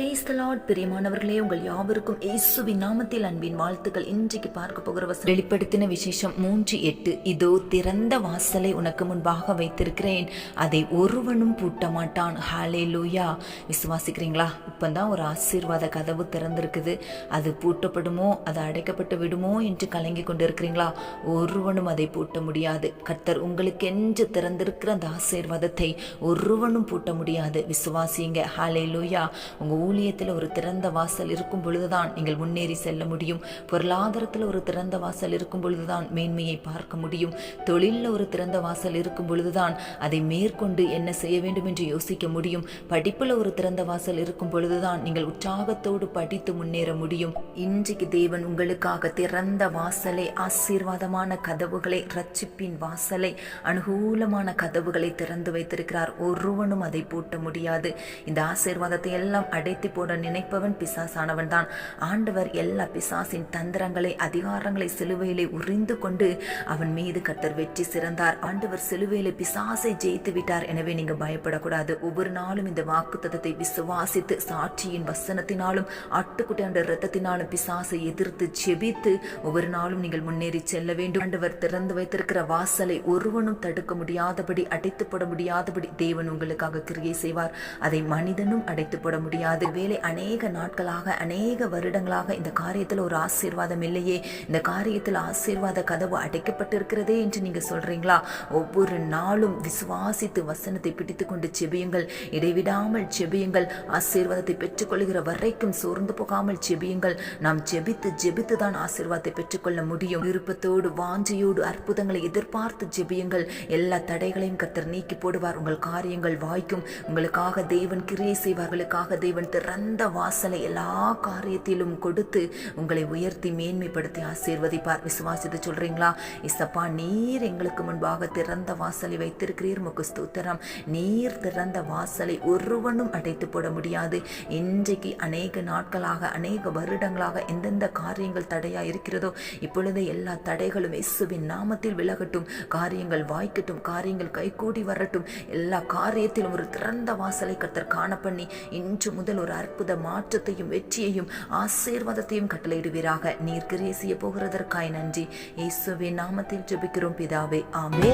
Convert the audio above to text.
Brace Lord பிரியமானவர்களே உங்கள் யாவருக்கும் இயேசுவின் நாமத்தில் அன்பின் வாழ்த்துக்கள். இன்றைக்கு பார்க்க போகிற வசனம் வெளிப்படுத்தின விசேஷம் மூன்று எட்டு. இதோ திறந்த வாசலை உனக்கு முன்பாக வைத்திருக்கிறேன். அதை ஒருவனும் பூட்ட மாட்டான் ஹாலே லூயா விசுவாசிக்கிறீங்களா? இப்பதான் ஒரு ஆசீர்வாத கதவு திறந்திருக்குது. அது பூட்டப்படுமோ? அது அடைக்கப்பட்டு விடுமோ? என்று கலங்கி கொண்டிருக்கிறீங்களா? ஒருவனும் அதை பூட்ட முடியாது. கர்த்தர் உங்களுக்கென்று திறந்திருக்கிற அந்த ஆசீர்வாதத்தை ஒருவனும் பூட்ட முடியாது. விசுவாசிங்க ஹாலே லூயா உங்கள் ஊழியத்தில் ஒரு திறந்த வாசல் இருக்கும் பொழுதுதான் நீங்கள் முன்னேறி செல்ல முடியும். பொருளாதாரத்தில் ஒரு திறந்த வாசல் இருக்கும் பொழுதுதான் மேன்மையை பார்க்க முடியும். தொழிலில் ஒரு திறந்த வாசல் இருக்கும் பொழுதுதான் அதை மேற்கொண்டு என்ன செய்ய வேண்டும் என்று யோசிக்க முடியும். படிப்பில் ஒரு திறந்த வாசல் இருக்கும் பொழுதுதான் நீங்கள் உற்சாகத்தோடு படித்து முன்னேற முடியும். இன்றைக்கு தேவன் உங்களுக்காக திறந்த வாசலை ஆசீர்வாதமான கதவுகளை ரட்சிப்பின் வாசலை அனுகூலமான கதவுகளை திறந்து வைத்திருக்கிறார். ஒருவனும் அதை பூட்ட முடியாது. இந்த ஆசீர்வாதத்தை எல்லாம் அடை அடைத்து போட நினைப்பவன் பிசாசானவன் தான் ஆண்டவர் எல்லா பிசாசின் தந்திரங்களை அதிகாரங்களை சிலுவையிலே உறிந்து கொண்டு அவன் மீது கர்த்தர் வெற்றி சிறந்தார். ஆண்டவர் சிலுவையிலே பிசாசை ஜெயித்து விட்டார். எனவே நீங்க பயப்படக்கூடாது. ஒவ்வொரு நாளும் இந்த வாக்குத்தத்தத்தை விசுவாசித்து சாட்சியின் வசனத்தினாலும் ஆட்டுக்குட்டியாண்ட ரத்தத்தினாலும் பிசாசை எதிர்த்து செபித்து ஒவ்வொரு நாளும் நீங்கள் முன்னேறி செல்ல வேண்டும். ஆண்டவர் திறந்து வைத்திருக்கிற வாசலை ஒருவனும் தடுக்க முடியாதபடி அடைத்து போட முடியாதபடி தேவன் உங்களுக்காக கிரியை செய்வார். அதை மனிதனும் அடைத்து போட முடியாது. வேலை அநேக நாட்களாக அநேக வருடங்களாக இந்த காரியத்தில் ஒரு ஆசீர்வாதம் இல்லையே. இந்த காரியத்தில் ஆசீர்வாத கதவு அடைக்கப்பட்டிருக்கிறதே என்று நீங்கள் சொல்கிறீங்களா ஒவ்வொரு நாளும் விசுவாசித்து வசனத்தை பிடித்து கொண்டு செபியுங்கள். இடைவிடாமல் செபியுங்கள். ஆசீர்வாதத்தை பெற்றுக்கொள்கிற வரைக்கும் சோர்ந்து போகாமல் செபியுங்கள். நாம் ஜெபித்து ஜெபித்து தான் ஆசீர்வாதத்தை பெற்றுக்கொள்ள முடியும். விருப்பத்தோடு வாஞ்சையோடு அற்புதங்களை எதிர்பார்த்து ஜெபியுங்கள். எல்லா தடைகளையும் கத்தர் நீக்கி போடுவார். உங்கள் காரியங்கள் வாய்க்கும். உங்களுக்காக தேவன் கிரியை செய்வார்களுக்காக தேவன் திறந்த வாசலை எல்லா காரியத்திலும் கொடுத்து உங்களை உயர்த்தி மேன்மைப்படுத்தி ஆசீர்வதிப்பார். விசுவாசித்து சொல்றீங்களா? இசப்பா நீர் எங்களுக்கு முன்பாக திறந்த வாசலை வைத்திருக்கிறீர். முக்கு ஸ்தோத்திரம். நீர் திறந்த வாசலை ஒருவனும் அடைத்து போட முடியாது. இன்றைக்கு அநேக நாட்களாக அநேக வருடங்களாக எந்தெந்த காரியங்கள் தடையா இருக்கிறதோ இப்பொழுது எல்லா தடைகளும் இசுவின் நாமத்தில் விலகட்டும். காரியங்கள் வாய்க்கட்டும். காரியங்கள் கைகூடி வரட்டும். எல்லா காரியத்திலும் ஒரு திறந்த வாசலை கத்தர் காண பண்ணி இன்று முதல் ஒரு அற்புத மாற்றத்தையும் வெற்றியையும் ஆசீர்வாதத்தையும் கட்டளையிடுவீராக. நீர் கிரியை செய்ய போகிறதற்காய் நன்றி. இயேசுவின் நாமத்தில் ஜெபிக்கிறோம் பிதாவே. ஆமே